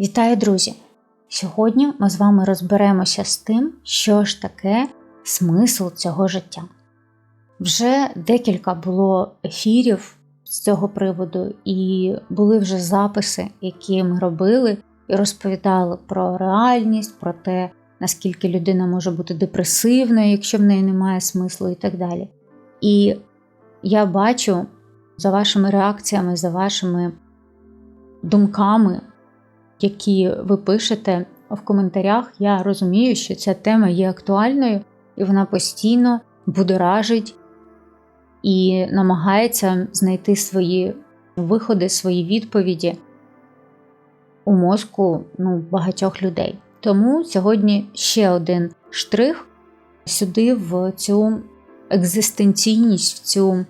Вітаю, друзі! Сьогодні ми з вами розберемося з тим, що ж таке смисл цього життя. Вже декілька було ефірів з цього приводу, і були вже записи, які ми робили, і розповідали про реальність, про те, наскільки людина може бути депресивною, якщо в неї немає смислу, і так далі. І я бачу за вашими реакціями, за вашими думками які ви пишете в коментарях, я розумію, що ця тема є актуальною, і вона постійно будоражить і намагається знайти свої виходи, свої відповіді у мозку ну, багатьох людей. Тому сьогодні ще один штрих сюди, в цю екзистенційність, в цю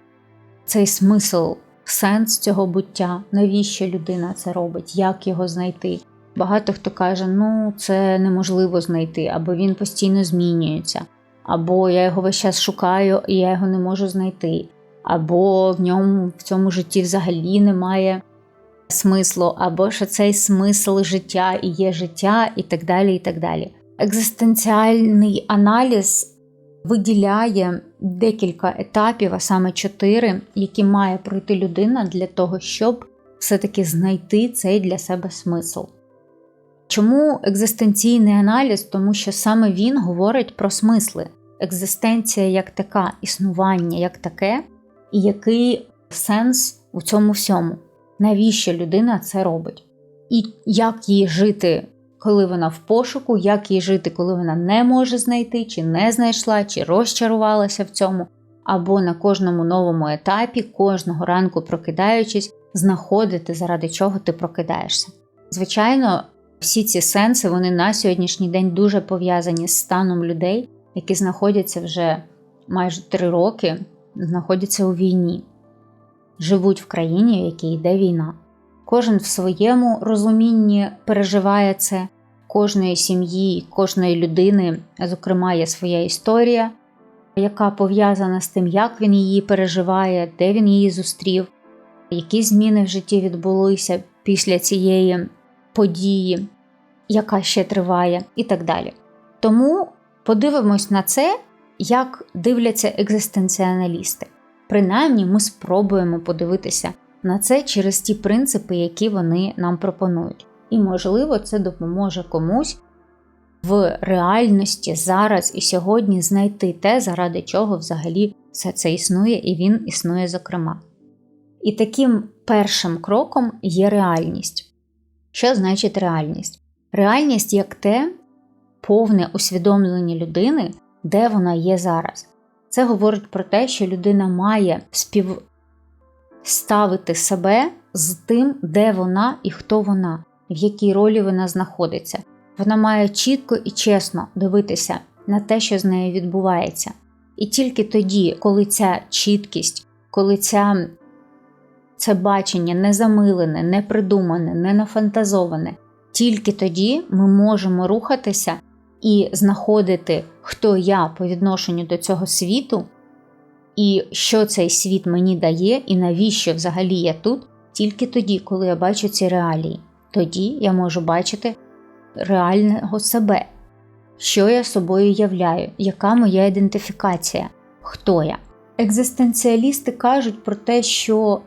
цей смисл сенс цього буття, навіщо людина це робить, як його знайти. Багато хто каже, ну це неможливо знайти, або він постійно змінюється, або я його весь час шукаю і я його не можу знайти, або в ньому в цьому житті взагалі немає смислу, або що цей смисл життя і є життя, і так далі. і так далі. Екзистенціальний аналіз виділяє декілька етапів, а саме чотири, які має пройти людина для того, щоб все-таки знайти цей для себе смисл. Чому екзистенційний аналіз? Тому що саме він говорить про смисли, екзистенція як така, існування як таке, і який сенс у цьому всьому, навіщо людина це робить, і як їй жити коли вона в пошуку, як їй жити, коли вона не може знайти, чи не знайшла, чи розчарувалася в цьому, або на кожному новому етапі, кожного ранку прокидаючись, знаходити, заради чого ти прокидаєшся. Звичайно, всі ці сенси вони на сьогоднішній день дуже пов'язані з станом людей, які знаходяться вже майже три роки, знаходяться у війні, живуть в країні, в якій йде війна. Кожен в своєму розумінні переживає це, кожної сім'ї, кожної людини, зокрема, є своя історія, яка пов'язана з тим, як він її переживає, де він її зустрів, які зміни в житті відбулися після цієї події, яка ще триває, і так далі. Тому подивимось на це, як дивляться екзистенціоналісти. Принаймні, ми спробуємо подивитися на це через ті принципи, які вони нам пропонують. І, можливо, це допоможе комусь в реальності зараз і сьогодні знайти те, заради чого взагалі все це існує, і він існує зокрема. І таким першим кроком є реальність. Що значить реальність? Реальність як те повне усвідомлення людини, де вона є зараз. Це говорить про те, що людина має співставити себе з тим, де вона і хто вона в якій ролі вона знаходиться. Вона має чітко і чесно дивитися на те, що з нею відбувається. І тільки тоді, коли ця чіткість, коли ця, це бачення не замилене, не придумане, не нафантазоване, тільки тоді ми можемо рухатися і знаходити, хто я по відношенню до цього світу, і що цей світ мені дає, і навіщо взагалі я тут, тільки тоді, коли я бачу ці реалії. Тоді я можу бачити реального себе, що я собою являю, яка моя ідентифікація, хто я. Екзистенціалісти кажуть про те, що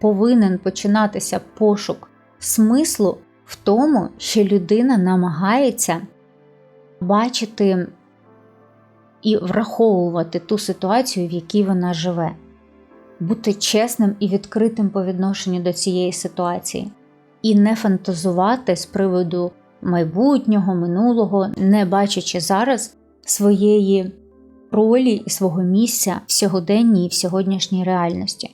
повинен починатися пошук смислу в тому, що людина намагається бачити і враховувати ту ситуацію, в якій вона живе, бути чесним і відкритим по відношенню до цієї ситуації. І не фантазувати з приводу майбутнього, минулого, не бачачи зараз своєї ролі і свого місця в сьогоденній і в сьогоднішній реальності.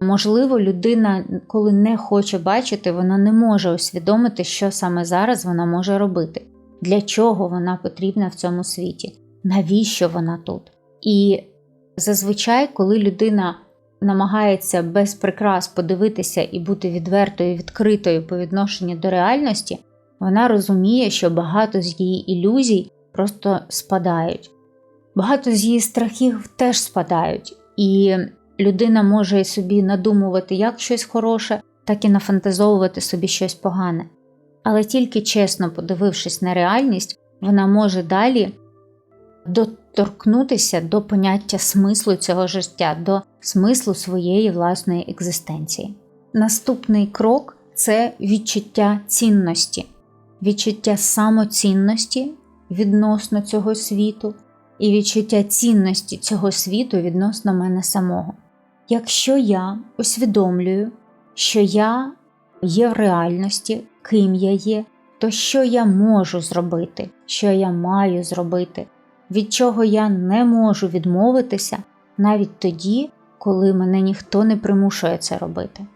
Можливо, людина, коли не хоче бачити, вона не може усвідомити, що саме зараз вона може робити, для чого вона потрібна в цьому світі, навіщо вона тут. І зазвичай, коли людина намагається без прикрас подивитися і бути відвертою, відкритою по відношенню до реальності, вона розуміє, що багато з її ілюзій просто спадають. Багато з її страхів теж спадають, і людина може собі надумувати як щось хороше, так і нафантазовувати собі щось погане. Але тільки чесно подивившись на реальність, вона може далі доторкнутися до поняття смислу цього життя, до смислу своєї власної екзистенції. Наступний крок це відчуття цінності, відчуття самоцінності відносно цього світу і відчуття цінності цього світу відносно мене самого. Якщо я усвідомлюю, що я є в реальності, ким я є, то що я можу зробити, що я маю зробити, від чого я не можу відмовитися навіть тоді, коли мене ніхто не примушує це робити.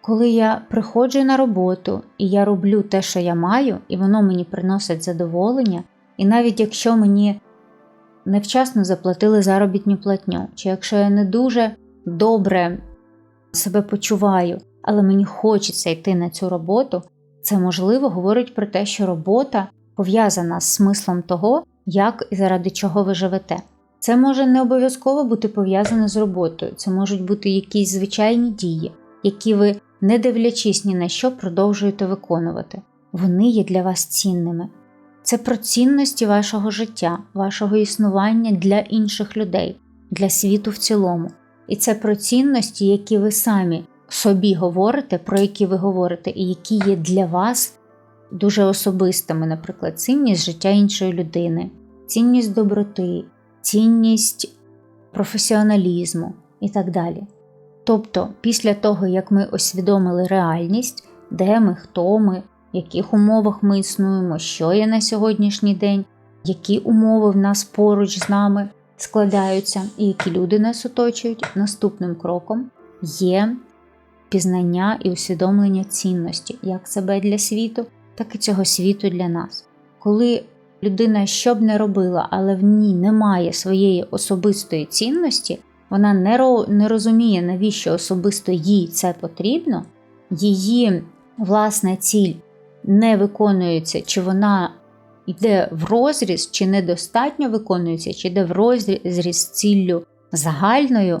Коли я приходжу на роботу і я роблю те, що я маю, і воно мені приносить задоволення, і навіть якщо мені невчасно заплатили заробітну платню, чи якщо я не дуже добре себе почуваю, але мені хочеться йти на цю роботу, це можливо говорить про те, що робота пов'язана з смислом того, як і заради чого ви живете. Це може не обов'язково бути пов'язане з роботою, це можуть бути якісь звичайні дії, які ви, не дивлячись ні на що, продовжуєте виконувати. Вони є для вас цінними. Це про цінності вашого життя, вашого існування для інших людей, для світу в цілому. І це про цінності, які ви самі собі говорите, про які ви говорите, і які є для вас дуже особистими, наприклад, цінність життя іншої людини, цінність доброти, цінність професіоналізму і так далі. Тобто, після того, як ми усвідомили реальність, де ми, хто ми, в яких умовах ми існуємо, що є на сьогоднішній день, які умови в нас поруч з нами складаються, і які люди нас оточують, наступним кроком є пізнання і усвідомлення цінності як себе для світу, так і цього світу для нас. Коли людина що б не робила, але в ній немає своєї особистої цінності, вона не, ро, не розуміє, навіщо особисто їй це потрібно, її власна ціль не виконується, чи вона йде в розріз, чи недостатньо виконується, чи йде в розріз з ціллю загальною,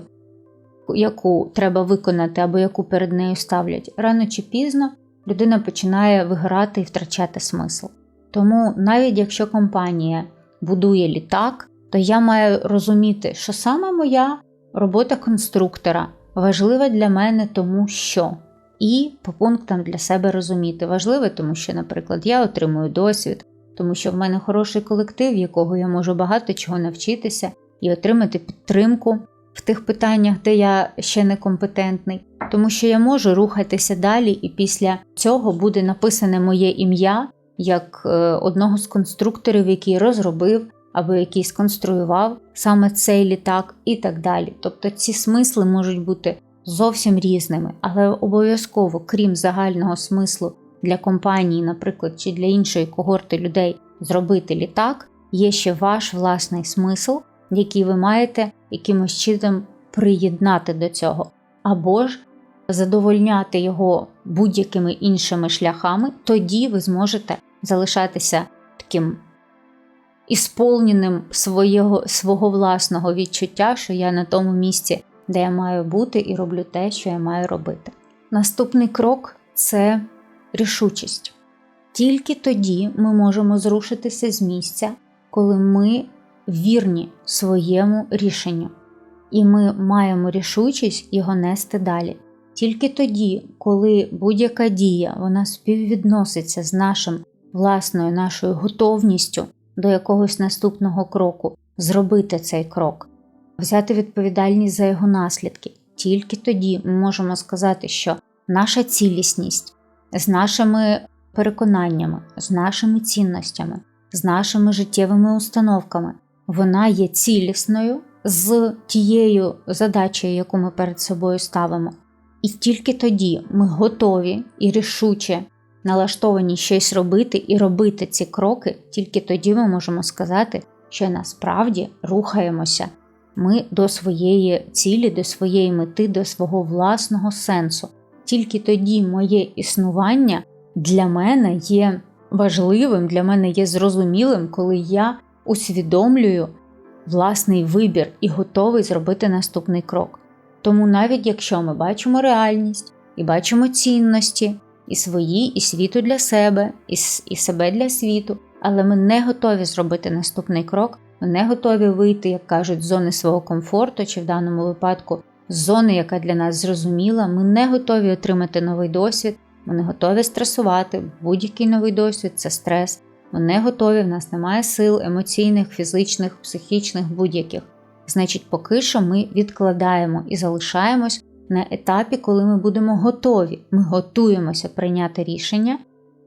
яку треба виконати або яку перед нею ставлять, рано чи пізно людина починає виграти і втрачати смисл. Тому навіть якщо компанія будує літак, то я маю розуміти, що саме моя робота конструктора важлива для мене, тому що. І по пунктам для себе розуміти. Важливе, тому що, наприклад, я отримую досвід, тому що в мене хороший колектив, якого я можу багато чого навчитися і отримати підтримку в тих питаннях, де я ще не компетентний, тому що я можу рухатися далі, і після цього буде написане моє ім'я як е, одного з конструкторів, який розробив або який сконструював саме цей літак, і так далі. Тобто ці смисли можуть бути зовсім різними, але обов'язково, крім загального смислу для компанії, наприклад, чи для іншої когорти людей зробити літак, є ще ваш власний смисл, який ви маєте якимось чином приєднати до цього, або ж задовольняти його будь-якими іншими шляхами, тоді ви зможете залишатися таким ісполненим свого, свого власного відчуття, що я на тому місці, де я маю бути, і роблю те, що я маю робити. Наступний крок це рішучість. Тільки тоді ми можемо зрушитися з місця, коли ми вірні своєму рішенню, і ми маємо рішучість його нести далі. Тільки тоді, коли будь-яка дія вона співвідноситься з нашим власною нашою готовністю до якогось наступного кроку, зробити цей крок, взяти відповідальність за його наслідки. Тільки тоді ми можемо сказати, що наша цілісність з нашими переконаннями, з нашими цінностями, з нашими життєвими установками, вона є цілісною з тією задачею, яку ми перед собою ставимо. І тільки тоді ми готові і рішуче налаштовані щось робити і робити ці кроки, тільки тоді ми можемо сказати, що насправді рухаємося ми до своєї цілі, до своєї мети, до свого власного сенсу. Тільки тоді моє існування для мене є важливим, для мене є зрозумілим, коли я усвідомлюю власний вибір і готовий зробити наступний крок. Тому навіть якщо ми бачимо реальність і бачимо цінності, і свої, і світу для себе, і, і себе для світу, але ми не готові зробити наступний крок, ми не готові вийти, як кажуть, з зони свого комфорту, чи в даному випадку з зони, яка для нас зрозуміла. Ми не готові отримати новий досвід, ми не готові стресувати. Будь-який новий досвід це стрес. Ми не готові, в нас немає сил емоційних, фізичних, психічних, будь-яких. Значить, поки що ми відкладаємо і залишаємось на етапі, коли ми будемо готові. Ми готуємося прийняти рішення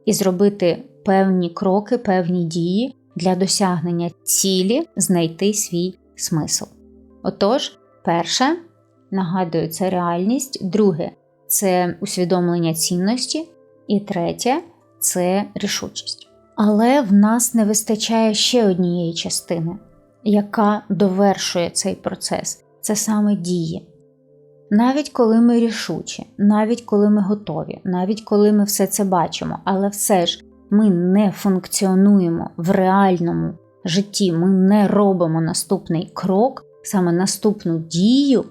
і зробити певні кроки, певні дії для досягнення цілі, знайти свій смисл. Отож, перше, нагадую, це реальність, друге це усвідомлення цінності, і третє це рішучість. Але в нас не вистачає ще однієї частини, яка довершує цей процес це саме дії. Навіть коли ми рішучі, навіть коли ми готові, навіть коли ми все це бачимо, але все ж ми не функціонуємо в реальному житті, ми не робимо наступний крок, саме наступну дію,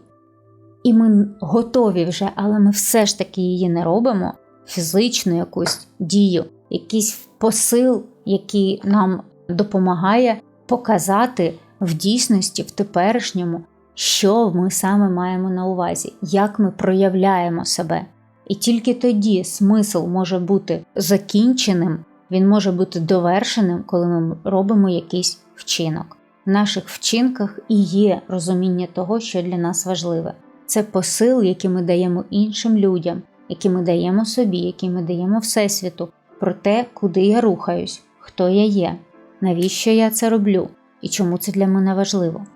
і ми готові вже, але ми все ж таки її не робимо, фізичну якусь дію, якийсь посил, який нам допомагає показати в дійсності, в теперішньому, що ми саме маємо на увазі, як ми проявляємо себе. І тільки тоді смисл може бути закінченим, він може бути довершеним, коли ми робимо якийсь вчинок. В наших вчинках і є розуміння того, що для нас важливе. Це посил, який ми даємо іншим людям, який ми даємо собі, який ми даємо Всесвіту, про те, куди я рухаюсь, хто я є, навіщо я це роблю і чому це для мене важливо.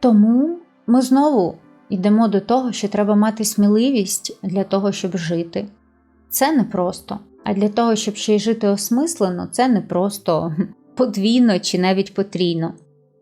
Тому ми знову йдемо до того, що треба мати сміливість для того, щоб жити. Це не просто. А для того, щоб ще й жити осмислено, це не просто подвійно чи навіть потрійно.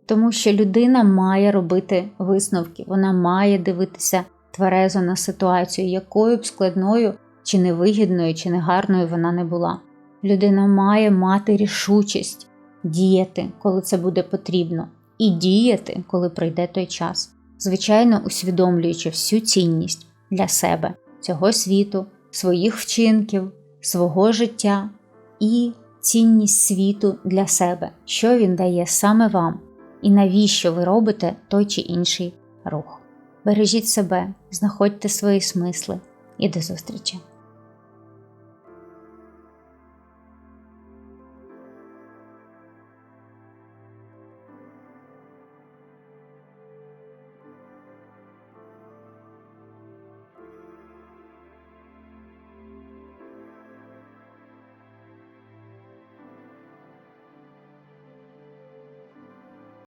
Тому що людина має робити висновки, вона має дивитися тверезо на ситуацію, якою б складною, чи невигідною, чи негарною вона не була. Людина має мати рішучість діяти, коли це буде потрібно, і діяти, коли прийде той час, звичайно, усвідомлюючи всю цінність для себе, цього світу, своїх вчинків, свого життя і цінність світу для себе, що він дає саме вам, і навіщо ви робите той чи інший рух. Бережіть себе, знаходьте свої смисли і до зустрічі!